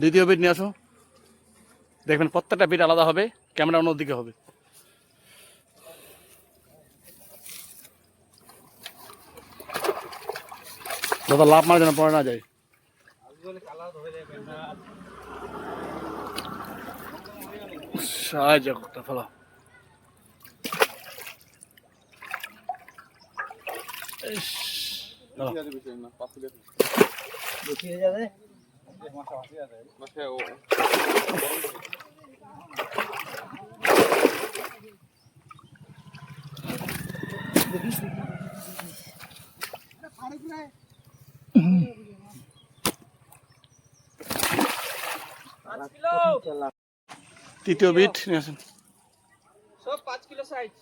দ্বিতীয় বিট নিয়ে আসো। দেখবেন প্রত্যেকটা বিট আলাদা হবে ক্যামেরা অন্যদিকে হবে। দাদা লাভ মারা যেন পড়ে না যায়। সাহায্য করতে ফেলা। হয়ে যাবে? তৃতীয় বিট নিয়ে আসেন সব পাঁচ কিলো সাইজ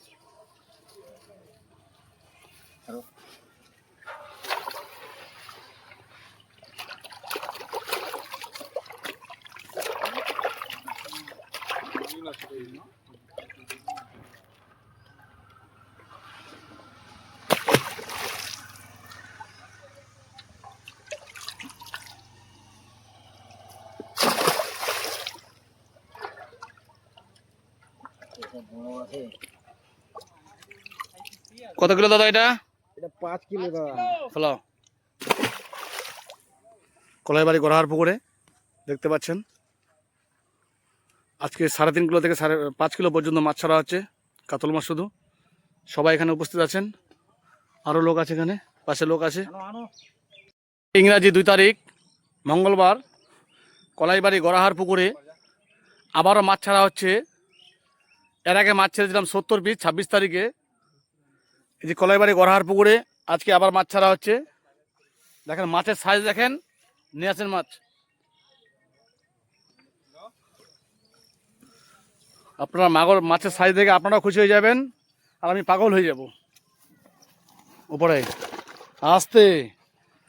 কত কিলো দাদা এটা? এটা পাঁচ কিলো দাদা। ফেলাও কলাইবাড়ি গড়াহার পুকুরে দেখতে পাচ্ছেন। আজকে সাড়ে তিন কিলো থেকে সাড়ে পাঁচ কিলো পর্যন্ত মাছ ছাড়া হচ্ছে কাতল মাছ শুধু। সবাই এখানে উপস্থিত আছেন। আরও লোক আছে এখানে পাশে লোক আছে। ইংরাজি দুই তারিখ মঙ্গলবার কলাইবাড়ি গড়াহার পুকুরে আবারও মাছ ছাড়া হচ্ছে। এর আগে মাছ ছেড়েছিলাম সত্তর পিস ছাব্বিশ তারিখে। এই যে কলাইবাড়ি গড়াহার পুকুরে আজকে আবার মাছ ছাড়া হচ্ছে। দেখেন মাছের সাইজ দেখেন নিয়ে আসেন মাছ। আপনারা মাগর মাছের সাইজ দেখে আপনারাও খুশি হয়ে যাবেন। আর আমি পাগল হয়ে যাব। উপরে। আসতে।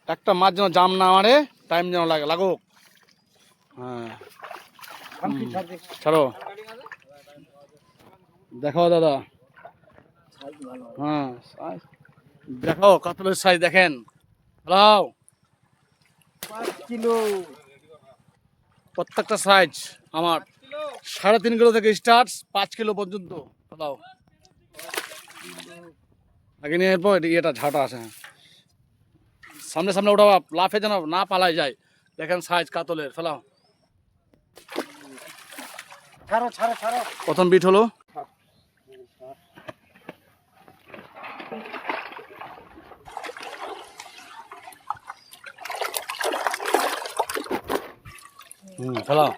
একটা মাছ যেন জাম না মারে টাইম যেন লাগে লাগুক। হ্যাঁ। ছাড়ো দেখো? দাদা। হ্যাঁ size- দেখো কাতলের সাইজ দেখেন। Hello kilo. প্রত্যেকটা সাইজ আমার। সাড়ে তিন কিলো থেকে স্টার্ট পাঁচ কিলো পর্যন্ত। দাও। আগে নিয়ে এরপর ইয়েটা ঝাঁটা আছে হ্যাঁ। সামনে সামনে ওটা লাফে যেন না পালাই যায়। দেখেন সাইজ কাতলের, ফেলাও। প্রথম বিট হলো। হুম, ফেলাও।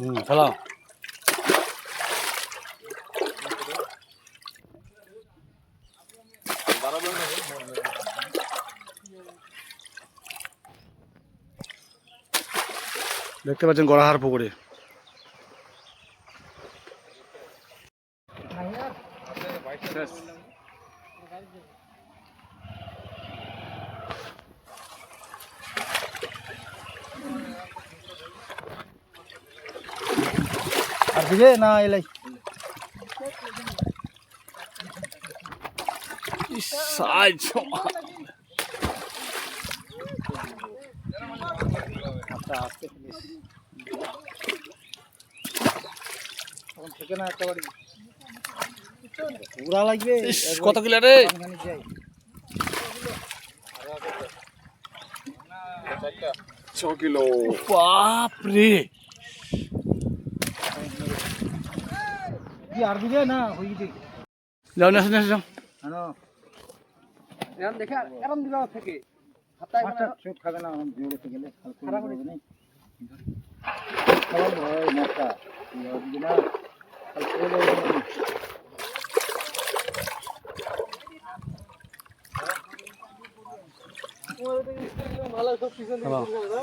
হুম ফেলাও দেখতে পাচ্ছেন গড়াহার পুকুরে আর দিবে না এলাই? আচ্ছা আস্তে প্লিজ তখন থেকে না একটা বাড়ি পুরা লাগবে কত কিলো রে? ছ কিলো। বাপ রে কি আর দিবে? না হয়ে দিবে যাও না যাও যাও। আনো এখন দেখে এরম দিবা থেকে। মাছটা চোখ খাবে না আমার জোরে তো গেলে খারাপ হবে না খারাপ হয় মাছটা দিবে। না। কাল করে দেবে না।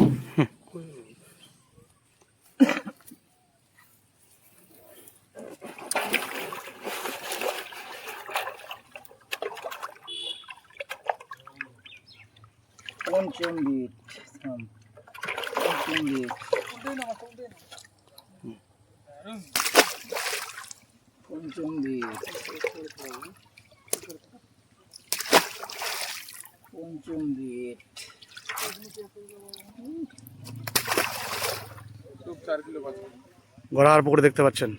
পঞ্চম পঞ্চম বিট পঞ্চম বিট পঞ্চম বিট পঞ্চম বিট গড়াহার পুকুরে দেখতে পাচ্ছেন।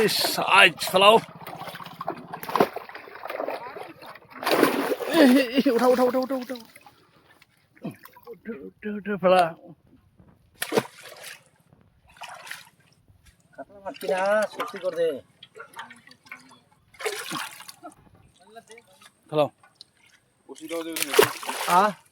ইস আজ ফেলাও এ, এ, এ, উঠা উঠা উঠা উঠা উঠা উঠে উঠে উঠে ফেলা কাতলা মারছি না সত্যি করে Hello。我知这个。啊。